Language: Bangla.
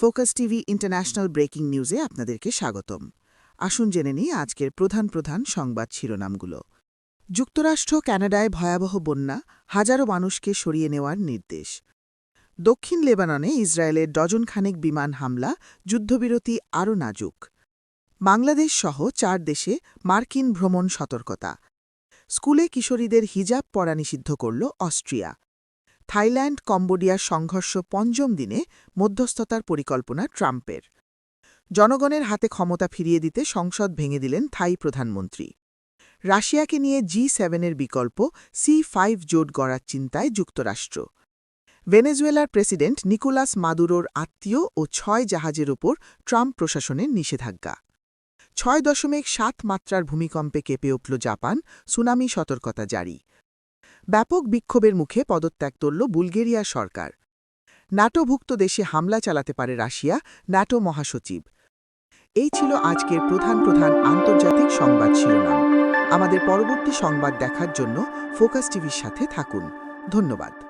ফোকাস টিভি ইন্টারন্যাশনাল ব্রেকিং নিউজে আপনাদেরকে স্বাগতম। আসুন জেনে নিই আজকের প্রধান প্রধান সংবাদ শিরোনামগুলো। যুক্তরাষ্ট্র, কানাডায় ভয়াবহ বন্যা, হাজারো মানুষকে সরিয়ে নেওয়ার নির্দেশ। দক্ষিণ লেবাননে ইসরায়েলের ডজনখানেক বিমান হামলা, যুদ্ধবিরতি আরও নাজুক। বাংলাদেশ সহ চার দেশে মার্কিন ভ্রমণ সতর্কতা। স্কুলে কিশোরীদের হিজাব পরা নিষিদ্ধ করল অস্ট্রিয়া। থাইল্যান্ড কম্বোডিয়ার সংঘর্ষ পঞ্চম দিনে মধ্যস্থতার পরিকল্পনা ট্রাম্পের। জনগণের হাতে ক্ষমতা ফিরিয়ে দিতে সংসদ ভেঙে দিলেন থাই প্রধানমন্ত্রী। রাশিয়াকে নিয়ে জি সেভেনের বিকল্প সি ফাইভ জোট গড়ার চিন্তায় যুক্তরাষ্ট্র। ভেনেজুয়েলার প্রেসিডেন্ট নিকোলাস মাদুরোর আত্মীয় ও ছয় জাহাজের ওপর ট্রাম্প প্রশাসনের নিষেধাজ্ঞা। ছয় দশমিক সাত মাত্রার ভূমিকম্পে কেঁপে উঠল জাপান, সুনামি সতর্কতা জারি। ব্যাপক বিক্ষোভের মুখে পদত্যাগ করল বুলগেরিয়া সরকার। নাটোভুক্ত দেশে হামলা চালাতে পারে রাশিয়া, নাটো মহাসচিব। এই ছিল আজকের প্রধান প্রধান আন্তর্জাতিক সংবাদ শিরোনাম। আমাদের পরবর্তী সংবাদ দেখার জন্য ফোকাস টিভির সাথে থাকুন। ধন্যবাদ।